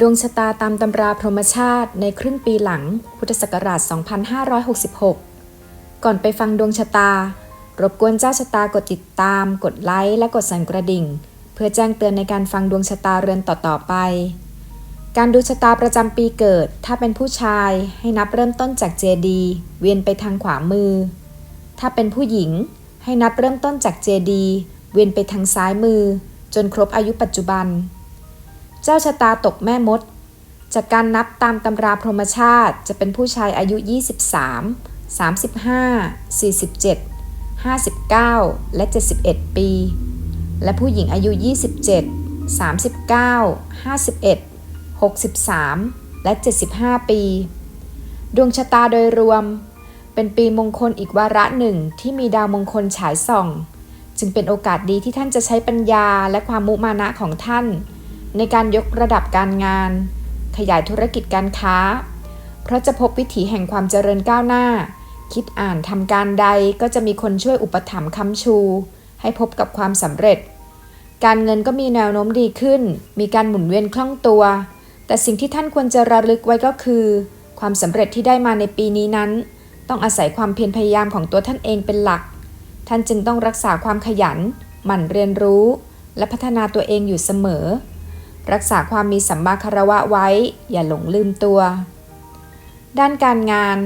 ดวงชะตาตามตำราพรหมชาติในครึ่งปีหลัง พุทธศักราช 2566 ก่อนไปฟังดวงชะตา รบกวนเจ้าชะตากดติดตาม กดไลค์และกดสั่นกระดิ่ง เพื่อแจ้งเตือนในการฟังดวงชะตาเรือนต่อๆไป การดูชะตาประจำปีเกิด ถ้าเป็นผู้ชายให้นับเริ่มต้นจากเจดีเวียนไปทางขวามือ ถ้าเป็นผู้หญิง ให้นับเริ่มต้นจากเจดีเวียนไปทางซ้ายมือ จนครบอายุปัจจุบัน เจ้าชะตาตกแม่มด จากการนับตามตำราพรหมชาติจะเป็นผู้ชายอายุ 23 35 47 59 และ 71 ปี และผู้หญิงอายุ 27 39 51 63 และ 75 ปี ดวงชะตาโดยรวม เป็นปีมงคลอีกวาระหนึ่งที่มีดาวมงคลฉายส่อง จึงเป็นโอกาสดีที่ท่านจะใช้ปัญญาและความมุมานะของท่าน ในการยกระดับการงาน ขยายธุรกิจการค้า เพราะจะพบวิถีแห่งความเจริญก้าวหน้า คิดอ่านทำการใดก็จะมีคนช่วยอุปถัมภ์ค้ำชู ให้พบกับความสำเร็จ การเงินก็มีแนวโน้มดีขึ้น มีการหมุนเวียนคล่องตัว แต่สิ่งที่ท่านควรจะระลึกไว้ก็คือ ความสำเร็จที่ได้มาในปีนี้นั้น ต้องอาศัยความเพียรพยายามของตัวท่านเองเป็นหลัก ท่านจึงต้องรักษาความขยัน หมั่นเรียนรู้ และพัฒนาตัวเองอยู่เสมอ รักษาความมีสัมมาคารวะไว้ อย่าหลงลืมตัว ด้านการงาน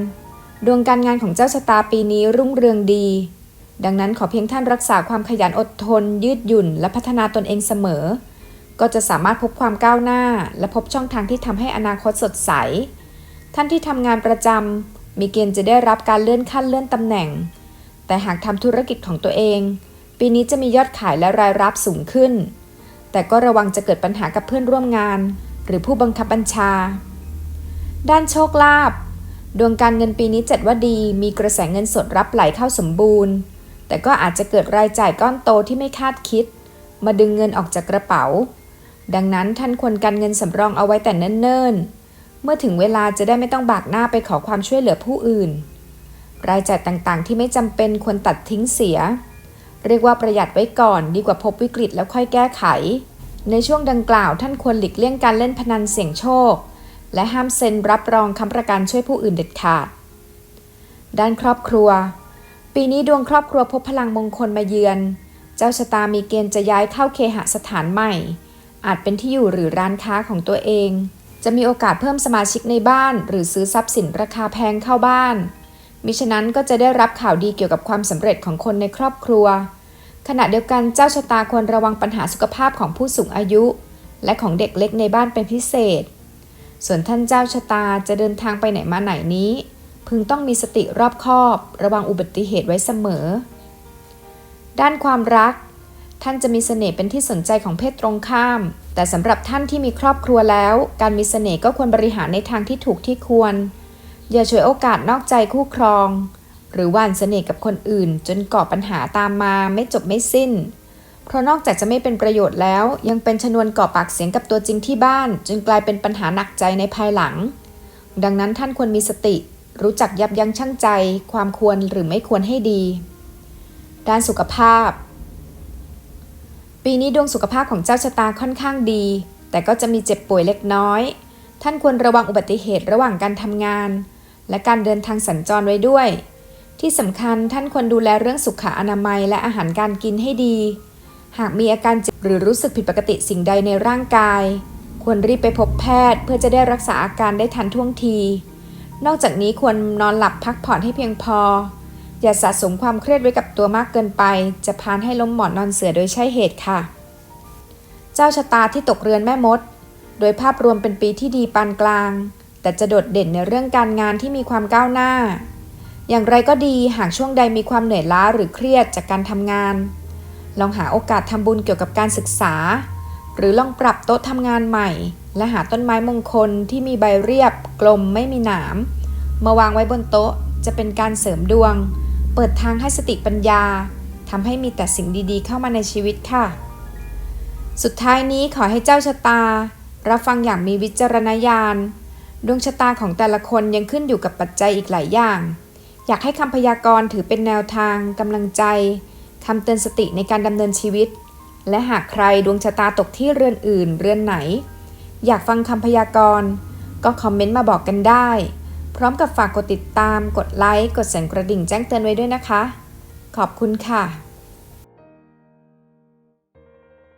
ดวงการงานของเจ้าชะตาปีนี้รุ่งเรืองดี ดังนั้นขอเพียงท่านรักษาความขยันอดทน ยืดหยุ่น และพัฒนาตนเองเสมอ ก็จะสามารถพบความก้าวหน้า และพบช่องทางที่ทำให้อนาคตสดใส ท่านที่ทำงานประจำมีเกณฑ์จะได้รับการเลื่อนขั้นเลื่อนตำแหน่ง แต่หากทำธุรกิจของตัวเอง ปีนี้จะมียอดขายและรายรับสูงขึ้น แต่ก็ระวังจะเกิดปัญหากับเพื่อนร่วมงาน หรือผู้บังคับบัญชา ด้านโชคลาภดวงการเงินปีนี้จัดว่าดี มีกระแสเงินสดรับไหลเข้าสมบูรณ์ แต่ก็อาจจะเกิดรายจ่ายก้อนโตที่ไม่คาดคิด มาดึงเงินออกจากกระเป๋า ดังนั้นท่านควรกันเงินสำรองเอาไว้แต่เนิ่นๆ เมื่อถึงเวลาจะได้ไม่ต้องบากหน้าไปขอความช่วยเหลือผู้อื่น รายจ่ายต่างๆ ที่ไม่จำเป็นควรตัดทิ้งเสีย เรียกว่าประหยัดไว้ก่อนดีกว่าพบวิกฤตแล้วค่อยแก้ไข ในช่วงดังกล่าวท่านควรหลีกเลี่ยงการเล่นพนันเสี่ยงโชค และห้ามเซ็นรับรองค้ำประกันช่วยผู้อื่นเด็ดขาด ด้านครอบครัว ปีนี้ดวงครอบครัวพบพลังมงคลมาเยือน เจ้าชะตามีเกณฑ์จะย้ายเข้าเคหสถานใหม่ อาจเป็นที่อยู่หรือร้านค้าของตัวเอง จะมีโอกาสเพิ่มสมาชิกในบ้าน หรือซื้อทรัพย์สินราคาแพงเข้าบ้าน มิฉะนั้นก็จะได้รับข่าวดีเกี่ยวกับความสำเร็จของคนในครอบครัว ขณะเดียวกันเจ้าชะตาควรระวังปัญหาสุขภาพของผู้สูงอายุ และของเด็กเล็กในบ้านเป็นพิเศษ ส่วนท่านเจ้าชะตาจะเดินทางไปไหนมาไหนนี้ พึงต้องมีสติรอบคอบ ระวังอุบัติเหตุไว้เสมอ ด้านความรัก ท่านจะมีเสน่ห์เป็นที่สนใจของเพศตรงข้าม แต่สำหรับท่านที่มีครอบครัวแล้ว การมีเสน่ห์ก็ควรบริหารในทางที่ถูกที่ควร อย่าฉวยโอกาสนอกใจคู่ครอง หรือหว่านเสน่ห์กับคนอื่น จนก่อปัญหาตามมาไม่จบไม่สิ้น เพราะนอกจากจะไม่เป็นประโยชน์แล้ว ยังเป็นชนวนก่อปากเสียงกับตัวจริงที่บ้าน จนกลายเป็นปัญหาหนักใจในภายหลัง ดังนั้นท่านควรมีสติ รู้จักยับยั้งชั่งใจ ความควรหรือไม่ควรให้ดี ด้านสุขภาพ ปีนี้ดวงสุขภาพของเจ้าชะตาค่อนข้างดี แต่ก็จะมีเจ็บป่วยเล็กน้อย ท่านควรระวังอุบัติเหตุระหว่างการทำงาน และการเดินทางสัญจรไว้ด้วย ที่สำคัญท่านควรดูแลเรื่องสุขอนามัยและอาหารการกินให้ดี หากมีอาการเจ็บหรือรู้สึกผิดปกติสิ่งใดในร่างกาย ควรรีบไปพบแพทย์เพื่อจะได้รักษาอาการได้ทันท่วงที นอกจากนี้ควรนอนหลับพักผ่อนให้เพียงพอ อย่าสะสมความเครียดไว้กับตัวมากเกินไป จะพานให้ล้มหมอนนอนเสือโดยใช่เหตุค่ะ เจ้าชะตาที่ตกเรือนแม่มด โดยภาพรวมเป็นปีที่ดีปานกลาง แต่จะโดดเด่นในเรื่องการงานที่มีความก้าวหน้า อย่างไรก็ดีหากช่วงใดมีความเหนื่อยล้าหรือเครียดจากการทำงาน ลองหาโอกาสทำบุญเกี่ยวกับการศึกษา หรือลองปรับโต๊ะทำงานใหม่ และหาต้นไม้มงคลที่มีใบเรียบ กลมไม่มีหนามมาวางไว้บนโต๊ะจะเป็นการเสริมดวง เปิดทางให้สติปัญญาทำให้มีแต่สิ่งดีๆ เข้ามาในชีวิตค่ะ สุดท้ายนี้ขอให้เจ้าชะตา รับฟังอย่างมีวิจารณญาณ ดวงชะตาของแต่ละคนยังขึ้นอยู่กับปัจจัยอีกหลายอย่าง อยากให้คำพยากรณ์ถือเป็นแนวทางกำลังใจคำเตือนสติในการดำเนินชีวิต และหากใครดวงชะตาตกที่เรือนอื่น เรือนไหน อยากฟังคำพยากรณ์ก็คอมเมนต์มาบอกกันได้ พร้อมกับฝากกดติดตาม กดไลค์ กดสั่นกระดิ่งแจ้งเตือนไว้ด้วยนะคะ ขอบคุณค่ะ